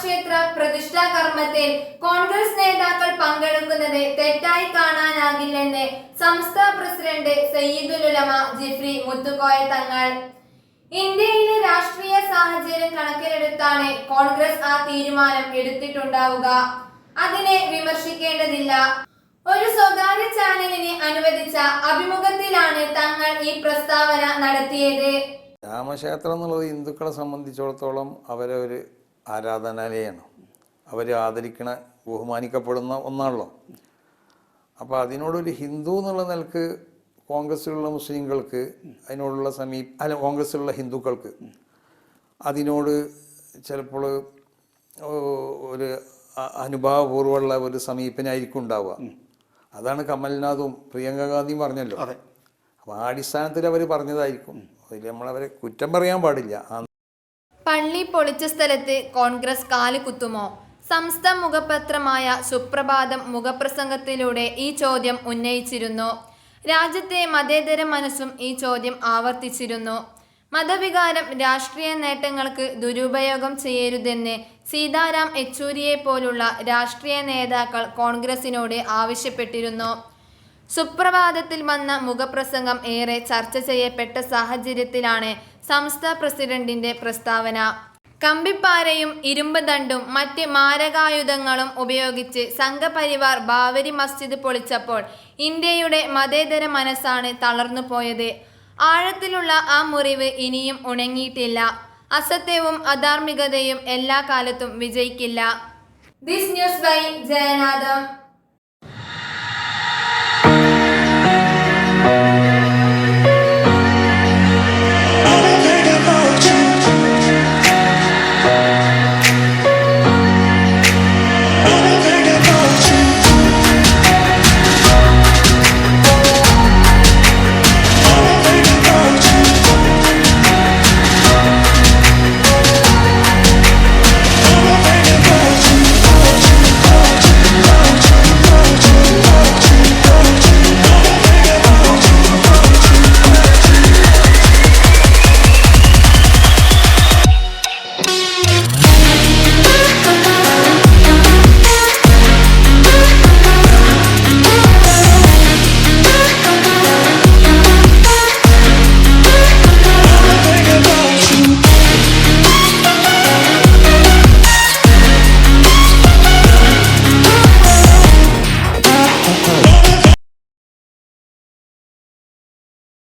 ക്ഷേത്ര പ്രതിഷ്ഠാ കർമ്മത്തിൽ കോൺഗ്രസ് നേതാക്കൾ പങ്കെടുക്കുന്നത് തെറ്റായി കാണാനാകില്ലെന്ന് സംസ്ഥാന പ്രസിഡന്റ് സയ്യിദുൽ ഉലമ ജിഫ്രി മുത്തുക്കോയ തങ്ങൾ. ഇന്ത്യയിലെ രാഷ്ട്രീയ സാഹചര്യം കണക്കിലെടുത്താണ് കോൺഗ്രസ് ആ തീരുമാനം എടുത്തിട്ടുണ്ടാവുക. അതിനെ വിമർശിക്കേണ്ടതില്ല. ഒരു സ്വകാര്യ ചാനലിന് അനുവദിച്ച അഭിമുഖത്തിലാണ് തങ്ങൾ ഈ പ്രസ്താവന നടത്തിയത്. രാമക്ഷേത്രം എന്നുള്ളത് ഹിന്ദുക്കളെ സംബന്ധിച്ചിടത്തോളം അവരെ ഒരു ആരാധനാലയമാണ്. അവർ ആദരിക്കണ ബഹുമാനിക്കപ്പെടുന്ന ഒന്നാണല്ലോ. അപ്പോൾ അതിനോടൊരു ഹിന്ദു എന്നുള്ള നിലയ്ക്ക് കോൺഗ്രസ്സിലുള്ള മുസ്ലിങ്ങൾക്ക് അതിനോടുള്ള സമീപ അല്ല കോൺഗ്രസ്സിലുള്ള ഹിന്ദുക്കൾക്ക് അതിനോട് ചിലപ്പോൾ ഒരു അനുഭാവപൂർവമുള്ള അനുഭാവപൂർവമുള്ള ഒരു സമീപനായിരിക്കും ഉണ്ടാവുക. അതാണ് കമൽനാഥും പ്രിയങ്ക ഗാന്ധിയും പറഞ്ഞല്ലോ. അപ്പോൾ ആ അടിസ്ഥാനത്തിൽ അവർ പറഞ്ഞതായിരിക്കും. അതിൽ നമ്മളവരെ കുറ്റം പറയാൻ പാടില്ല. പള്ളി പൊളിച്ച സ്ഥലത്ത് കോൺഗ്രസ് കാൽ കുത്തുമോ? സംസ്ഥാന മുഖപത്രമായ സുപ്രഭാതം മുഖപ്രസംഗത്തിലൂടെ ഈ ചോദ്യം ഉന്നയിച്ചിരുന്നു. രാജ്യത്തെ മതേതര മനസ്സും ഈ ചോദ്യം ആവർത്തിച്ചിരുന്നു. മതവികാരം രാഷ്ട്രീയ നേട്ടങ്ങൾക്ക് ദുരുപയോഗം ചെയ്യരുതെന്ന് സീതാറാം യെച്ചൂരിയെ പോലുള്ള രാഷ്ട്രീയ നേതാക്കൾ കോൺഗ്രസിനോട് ആവശ്യപ്പെട്ടിരുന്നു. സുപ്രഭാതത്തിൽ വന്ന മുഖപ്രസംഗം ഏറെ ചർച്ച ചെയ്യപ്പെട്ട സാഹചര്യത്തിലാണ് സംസ്ഥാന പ്രസിഡന്റിന്റെ പ്രസ്താവന. കമ്പിപ്പാരയും ഇരുമ്പ് ദണ്ടും മറ്റ് മാരകായുധങ്ങളും ഉപയോഗിച്ച് സംഘപരിവാർ ബാവരി മസ്ജിദ് പൊളിച്ചപ്പോൾ ഇന്ത്യയുടെ മതേതര മനസ്സാണ് തളർന്നു പോയത്. ആഴത്തിലുള്ള ആ മുറിവ് ഇനിയും ഉണങ്ങിയിട്ടില്ല. അസത്യവും അധാർമികതയും എല്ലാ കാലത്തും വിജയിക്കില്ല. This news by Jayanatham.